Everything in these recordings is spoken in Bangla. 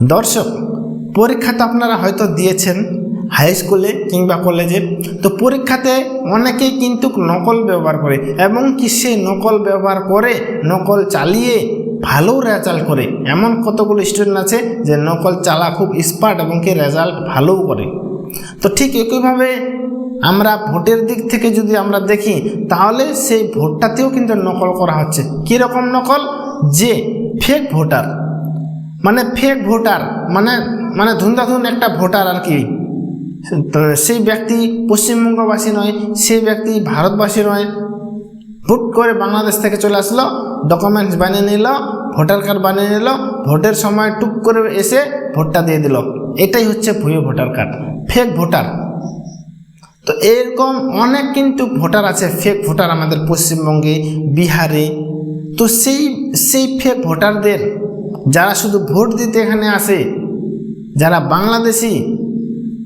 দর্শক পরীক্ষা তো আপনারা হয়তো দিয়েছেন হাই স্কুলে কিংবা কলেজে তো পরীক্ষাতে অনেকেই কিন্তু নকল ব্যবহার করে এবং কি সেই নকল ব্যবহার করে, নকল চালিয়ে ভালো রেজাল্ট করে? এমন কতগুলো স্টুডেন্ট আছে যে নকল চালা খুব স্মার্ট এবং কি রেজাল্ট ভালোও করে? তো ঠিক একইভাবে আমরা ভোটের দিক থেকে যদি আমরা দেখি, তাহলে সেই ভোটটাতেও কিন্তু নকল করা হচ্ছে। কীরকম নকল? যে ফেক ভোটার মানে ফেক ভোটার মানে মানে ধুন্দাধুন একটা ভোটার আর কি। সেই ব্যক্তি পশ্চিমবঙ্গবাসী নয়, সেই ব্যক্তি ভারতবাসী নয়। হুট করে বাংলাদেশ থেকে চলে আসলো ডকুমেন্টস বানিয়ে নিল ভোটার কার্ড বানিয়ে নিল ভোটের সময় টুক করে এসে ভোটটা দিয়ে দিল। এটাই হচ্ছে ভুয়ো ভোটার কার্ড ফেক ভোটার তো এরকম অনেক কিন্তু ভোটার আছে ফেক ভোটার আমাদের পশ্চিমবঙ্গে, বিহারে। তো সেই সেই ফেক ভোটারদের যারা শুধু ভোট দিতে এখানে আসে, যারা বাংলাদেশি,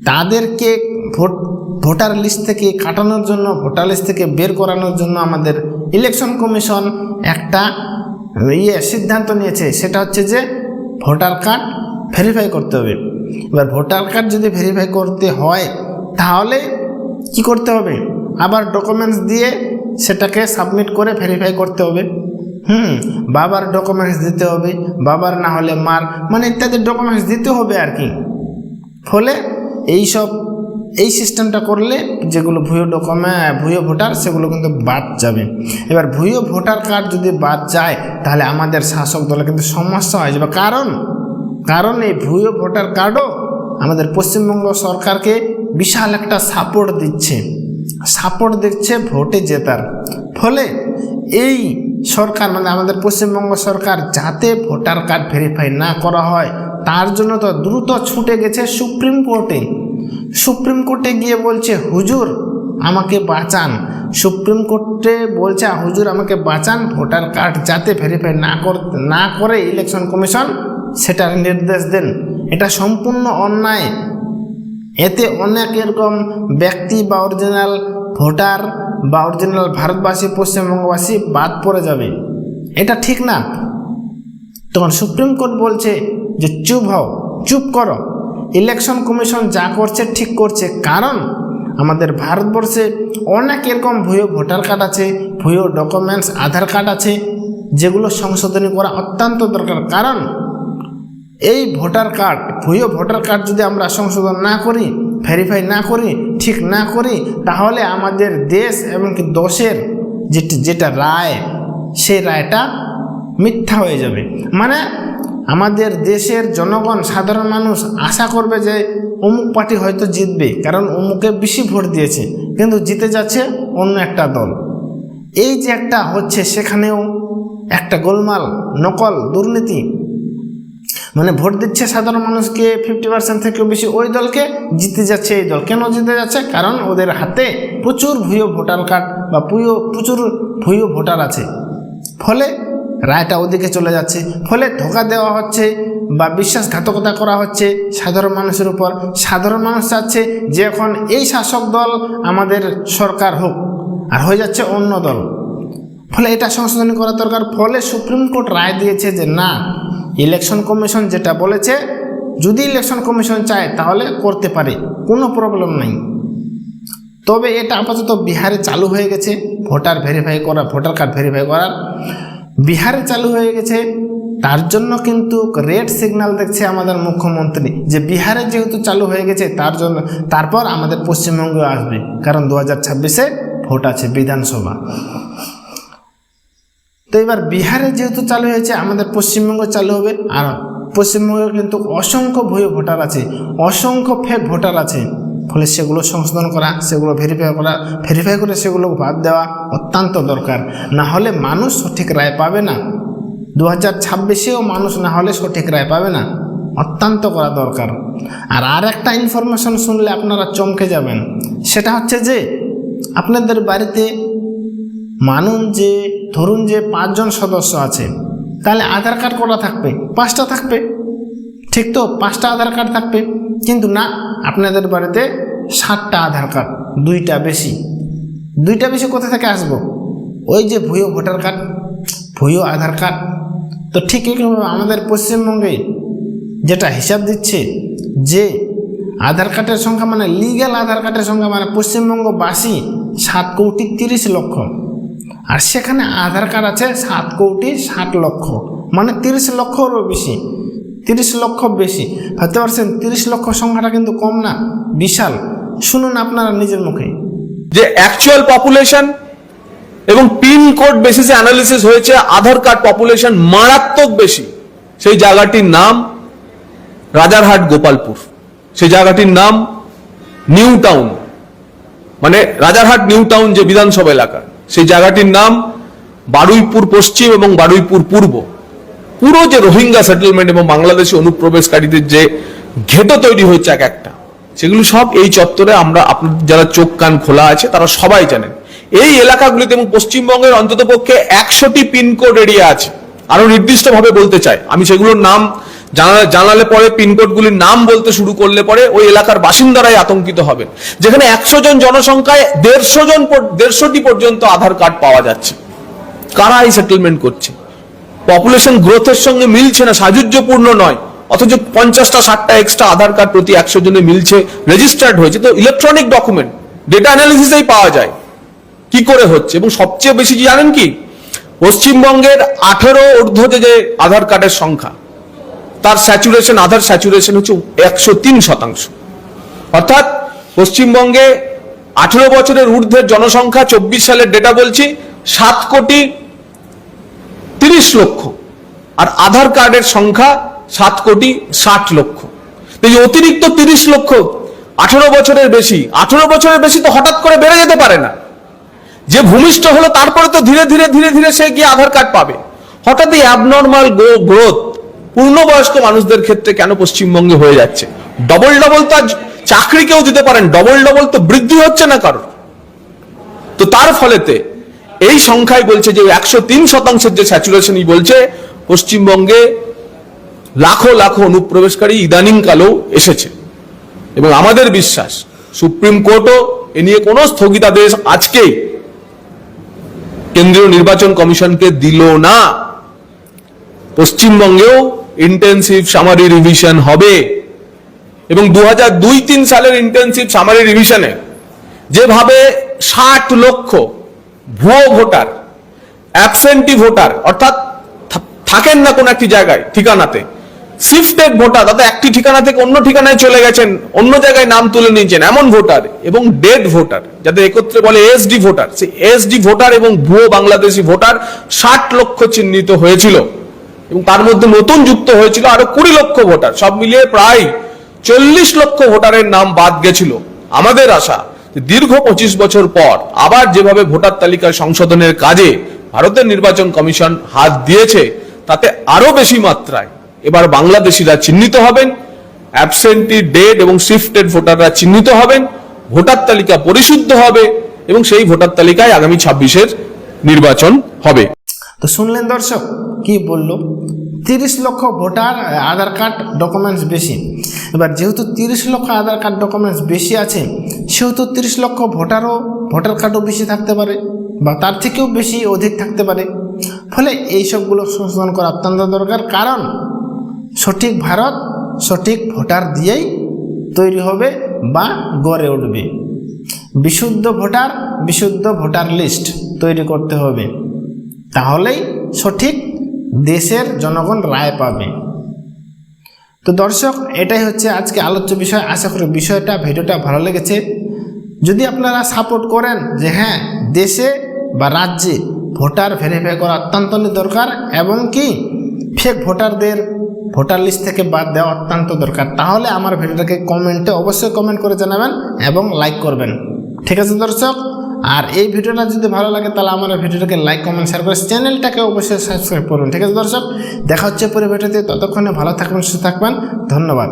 তাদেরকে ভোট, ভোটার লিস্ট থেকে কাটানোর জন্য, ভোটার লিস্ট থেকে বের করানোর জন্য আমাদের ইলেকশন কমিশন একটা ইয়ে সিদ্ধান্ত নিয়েছে। সেটা হচ্ছে যে ভোটার কার্ড ভেরিফাই করতে হবে। এবার ভোটার কার্ড যদি ভেরিফাই করতে হয়, তাহলে কি করতে হবে? আবার ডকুমেন্টস দিয়ে সেটাকে সাবমিট করে ভেরিফাই করতে হবে। হুম, বাবার ডকুমেন্টস দিতে হবে, বাবার না হলে মার মানে ইত্যাদি ডকুমেন্টস দিতে হবে আর কি। ফলে এই সব এই সিস্টেমটা করলে যেগুলো ভুয়ো ডকুমেন্ট ভুয়ো ভোটার সেগুলো কিন্তু বাদ যাবে। এবার ভুয়ো ভোটার কার্ড যদি বাদ যায়, তাহলে আমাদের শাসক দলে কিন্তু সমস্যা হয়ে যাবে। কারণ কারণ এই ভুয়ো ভোটার কার্ডও আমাদের পশ্চিমবঙ্গ সরকারকে বিশাল একটা সাপোর্ট দিচ্ছে। সাপোর্ট দিচ্ছে ভোটে জেতার। ফলে এই সরকার মানে আমাদের পশ্চিমবঙ্গ সরকার যাতে ভোটার কার্ড ভেরিফাই না করা হয়, তার জন্য তো দ্রুত ছুটে গেছে সুপ্রিম কোর্টে। সুপ্রিম কোর্টে গিয়ে বলছে, হুজুর, আমাকে বাঁচান। সুপ্রিম কোর্টে বলছে, হুজুর, আমাকে বাঁচান, ভোটার কার্ড যাতে ভেরিফাই না করতে না করে ইলেকশন কমিশন সেটার নির্দেশ দেন। এটা সম্পূর্ণ অন্যায়। এতে অনেক এরকম ব্যক্তি বা অরিজিনাল ভোটার বা অরিজিনাল ভারতবাসী, পশ্চিমবঙ্গবাসী বাদ পড়ে যাবে। এটা ঠিক না। তখন সুপ্রিম কোর্ট বলছে যে, চুপ হও, চুপ করো। ইলেকশন কমিশন যা করছে ঠিক করছে। কারণ আমাদের ভারতবর্ষে অনেক এরকম ভুয়ো ভোটার কার্ড আছে, ভুয়ো ডকুমেন্টস আধার কার্ড আছে, যেগুলো সংশোধনী করা অত্যন্ত দরকার। কারণ এই ভোটার কার্ড, ভুয়ো ভোটার কার্ড যদি আমরা সংশোধন না করি ভেরিফাই না করি ঠিক না করি, তাহলে আমাদের দেশ এবং কি দোষের যেটি রায়, সেই রায়টা মিথ্যা হয়ে যাবে। মানে আমাদের দেশের জনগণ, সাধারণ মানুষ আশা করবে যে অমুক পার্টি হয়তো জিতবে, কারণ অমুকে বেশি ভোট দিয়েছে, কিন্তু জিতে যাচ্ছে অন্য একটা দল। এই যে একটা হচ্ছে সেখানেও একটা গোলমাল, নকল দুর্নীতি মানে ভোট দিচ্ছে সাধারণ মানুষকে ফিফটি পার্সেন্ট থেকেও বেশি ওই দলকে জিতে যাচ্ছে এই দল। কেন জিতে যাচ্ছে? কারণ ওদের হাতে প্রচুর ভুয়ো ভোটার কার্ড বা পুয়ো, প্রচুর ভুয়ো ভোটার আছে। ফলে রায়টা ওদিকে চলে যাচ্ছে। ফলে ধোকা দেওয়া হচ্ছে বা বিশ্বাসঘাতকতা করা হচ্ছে সাধারণ মানুষের উপর। সাধারণ মানুষ চাচ্ছে যে এখন এই শাসক দল আমাদের সরকার হোক আর হয়ে যাচ্ছে অন্য দল। ফলে এটা সংশোধন করা দরকার। ফলে সুপ্রিম কোর্ট রায় দিয়েছে যে না ইলেকশন কমিশন যেটা বলেছে, যদি ইলেকশন কমিশন চায় তাহলে করতে পারে, কোনো প্রবলেম নাই। তবে এটা আপাতত বিহারে চালু হয়ে গেছে, ভোটার ভেরিফাই করা, ভোটার কার্ড ভেরিফাই করার। বিহারে চালু হয়ে গেছে, তার জন্য কিন্তু রেড সিগন্যাল দেখছে আমাদের মুখ্যমন্ত্রী, যে বিহারে যেহেতু চালু হয়ে গেছে, তার জন্য, তারপর আমাদের পশ্চিমবঙ্গে আসবে, কারণ দু হাজার ছাব্বিশে ভোট আছে বিধানসভা। তো এবার বিহারে যেহেতু চালু হয়েছে, আমাদের পশ্চিমবঙ্গ চালু হবে। আর পশ্চিমবঙ্গে কিন্তু অসংখ্য ভুয়ো ভোটার আছে, অসংখ্য ফেক ভোটার আছে। ফলে সেগুলো সংশোধন করা, সেগুলো ভেরিফাই করা ভেরিফাই করে সেগুলো বাদ দেওয়া অত্যন্ত দরকার। না হলে মানুষ সঠিক রায় পাবে না। দু হাজার ছাব্বিশেও মানুষ না হলে সঠিক রায় পাবে না। অত্যন্ত করা দরকার। আর আর একটা ইনফরমেশন শুনলে আপনারা চমকে যাবেন। সেটা হচ্ছে যে, আপনাদের বাড়িতে মানুন যে ধরুন যে পাঁচজন সদস্য আছে, তাহলে আধার কার্ড কটা থাকবে? পাঁচটা থাকবে। ঠিক তো? পাঁচটা আধার কার্ড থাকবে। কিন্তু না, আপনাদের বাড়িতে ষাটটা আধার কার্ড, দুইটা বেশি। দুইটা বেশি কোথা থেকে আসব? ওই যে ভুয়ো ভোটার কার্ড, ভুয়ো আধার কার্ড। তো ঠিক এইভাবে আমাদের পশ্চিমবঙ্গে যেটা হিসাব দিচ্ছে যে আধার কার্ডের সংখ্যা মানে লিগ্যাল আধার কার্ডের সংখ্যা মানে পশ্চিমবঙ্গবাসী সাত কোটি তিরিশ লক্ষ। আর সেখানে আধার কার্ড আছে সাত কোটি ষাট লক্ষ মানে তিরিশ লক্ষরও বেশি, তিরিশ লক্ষ বেশি। ভাবতে পারছেন, তিরিশ লক্ষ সংখ্যাটা কিন্তু কম না, বিশাল। শুনুন আপনারা নিজের মুখে। যে অ্যাকচুয়াল পপুলেশন এবং পিন কোড বেসিসে অ্যানালিসিস হয়েছে, আধার কার্ড পপুলেশন মারাত্মক বেশি। সেই জায়গাটির নাম রাজারহাট গোপালপুর। সেই জায়গাটির নাম নিউ টাউন মানে রাজারহাট নিউ টাউন যে বিধানসভা এলাকা সেই জায়গাটির নাম বারুইপুর পশ্চিম এবং বারুইপুর পূর্ব। পুরো যে রোহিঙ্গা সেটেলমেন্ট এবং বাংলাদেশি অনুপ্রবেশকারীদের যে ঘেটো তৈরি হয়েছে এক একটা, সেগুলো সব এই চত্বরে আমরা আপনাদের যারা চোখ কান খোলা আছে তারা সবাই জানেন। এই এলাকাগুলিতে এবং পশ্চিমবঙ্গের অন্তত পক্ষে একশোটি পিনকোড এরিয়া আছে। আরও নির্দিষ্টভাবে বলতে চাই, আমি সেগুলোর নাম জানালে পরে পিনকোডগুলির নাম বলতে শুরু করলে পরে ওই এলাকার বাসিন্দারাই আতঙ্কিত হবেন। যেখানে একশো জন জনসংখ্যায় দেড়শো জন দেড়শোটি পর্যন্ত আধার কার্ড পাওয়া যাচ্ছে। কারা এই সেটেলমেন্ট করছে? পপুলেশন গ্রোথের সঙ্গে মিলছে না সাজুজ্যপূর্ণ নয়। অথচ পঞ্চাশটা, ষাটটা এক্সট্রা আধার কার্ড প্রতি একশো জনে মিলছে রেজিস্টার্ড হয়েছে। তো ইলেকট্রনিক ডকুমেন্ট ডেটা অ্যানালিসিসেই পাওয়া যায়। কি করে হচ্ছে? এবং সবচেয়ে বেশি জানেন কি? পশ্চিমবঙ্গের আঠেরো ঊর্ধ্বতে যে আধার কার্ডের সংখ্যা তার স্যাচুরেশন আধার স্যাচুরেশন হচ্ছে একশো তিন শতাংশ। অর্থাৎ পশ্চিমবঙ্গে আঠেরো বছরের ঊর্ধ্বের জনসংখ্যা, চব্বিশ সালের ডেটা বলছি, সাত কোটি তিরিশ লক্ষ। আর আধার কার্ডের সংখ্যা সাত কোটি ষাট লক্ষ। এই অতিরিক্ত তিরিশ লক্ষ, আঠেরো বছরের বেশি, আঠেরো বছরের বেশি তো হঠাৎ করে বেড়ে যেতে পারে না। যে ভূমিষ্ঠ হলো, তারপরে তো ধীরে ধীরে ধীরে ধীরে সে গিয়ে আধার কার্ড পাবে। হঠাৎই অ্যাবনর্মাল গ্রোথ পূর্ণবয়স্ক মানুষদের ক্ষেত্রে কেন পশ্চিমবঙ্গে হয়ে যাচ্ছে? ডবল ডবল তো চাকরি কেউ দিতে পারেন ডবল ডবল তো বৃদ্ধি হচ্ছে না কারোর। তো তার ফলেতে এই সংখ্যায় বলছে যে একশো তিন শতাংশের যে স্যাচুরেশনই বলছে, পশ্চিমবঙ্গে লাখো লাখো অনুপ্রবেশকারী ইদানিং কালেও এসেছে। এবং আমাদের বিশ্বাস, সুপ্রিম কোর্টও এ নিয়ে কোনো স্থগিতাদেশ আজকেই কেন্দ্রীয় নির্বাচন কমিশনকে দিল না। পশ্চিমবঙ্গেও ইন্টেন্সিভ সামারি রিভিশন হবে। এবং দু হাজার দুই তিন সালের ইন্টেন্সিভ সামারি রিভিশনে যেভাবে ষাট লক্ষ ভুয়ো ভোটার অ্যাবসেন্টি ভোটার, অর্থাৎ থাকেন না কোন একটি জায়গায়, ঠিকানাতে শিফটেড ভোটার তাতে একটি ঠিকানা থেকে অন্য ঠিকানায় চলে গেছেন, অন্য জায়গায় নাম তুলে নিয়েছেন, এমন ভোটার এবং ডেড ভোটার, যাদের একত্রে বলে এসডি ভোটার, সেই এসডি ভোটার এবং ভুয়ো বাংলাদেশি ভোটার ষাট লক্ষ চিহ্নিত হয়েছিল। এবং তার মধ্যে নতুন যুক্ত হয়েছিল আরও কুড়ি লক্ষ ভোটার। সব মিলিয়ে প্রায় চল্লিশ লক্ষ ভোটারের নাম বাদ গেছিল। আমাদের আশা দীর্ঘ পঁচিশ বছর পর আবার যেভাবে ভোটার তালিকার সংশোধনের কাজে ভারতের নির্বাচন কমিশন হাত দিয়েছে, তাতে আরও বেশি মাত্রায় এবার বাংলাদেশিরা চিহ্নিত হবেন, অ্যাবসেন্টি ডেড এবং শিফটেড ভোটাররা চিহ্নিত হবেন, ভোটার তালিকা পরিশুদ্ধ হবে এবং সেই ভোটার তালিকায় আগামী ছাব্বিশের নির্বাচন হবে। তো শুনলেন দর্শক, কি বলল? তিরিশ লক্ষ ভোটার আধার কার্ড ডকুমেন্টস বেশি। এবার যেহেতু তিরিশ লক্ষ আধার কার্ড ডকুমেন্টস বেশি আছে, সেহেতু তিরিশ লক্ষ ভোটারও, ভোটার কার্ডও বেশি থাকতে পারে বা তার থেকেও বেশি অধিক থাকতে পারে। ফলে এই সবগুলো সংশোধন করা অত্যন্ত দরকার, কারণ সঠিক ভারত সঠিক ভোটার দিয়েই তৈরি হবে বা গড়ে উঠবে। বিশুদ্ধ ভোটার বিশুদ্ধ ভোটার লিস্ট তৈরি করতে হবে। তাহলেই সঠিক দেশের জনগণ রায় পাবে। তো দর্শক, এটাই হচ্ছে আজকে আলোচ্য বিষয়। আশা করি বিষয়টা, ভিডিওটা ভালো লেগেছে। যদি আপনারা সাপোর্ট করেন যে হ্যাঁ দেশে বা রাজ্যে ভোটার ভেরিফাই করা অত্যন্ত দরকার এবং কি ফেক ভোটারদের ভোটার লিস্ট থেকে বাদ দেওয়া অত্যন্ত দরকার, তাহলে আমার ভিডিওটাকে কমেন্টে অবশ্যই কমেন্ট করে জানাবেন এবং লাইক করবেন। ঠিক আছে দর্শক? আর এই ভিডিওটা যদি ভালো লাগে, তাহলে আমার ভিডিওটাকে লাইক কমেন্ট শেয়ার করে চ্যানেলটাকে অবশ্যই সাবস্ক্রাইব করুন, ঠিক আছে দর্শক? দেখা হচ্ছে পরে ভিডিওতে, ততক্ষণে ভালো থাকবেন, সুস্থ থাকবেন, ধন্যবাদ।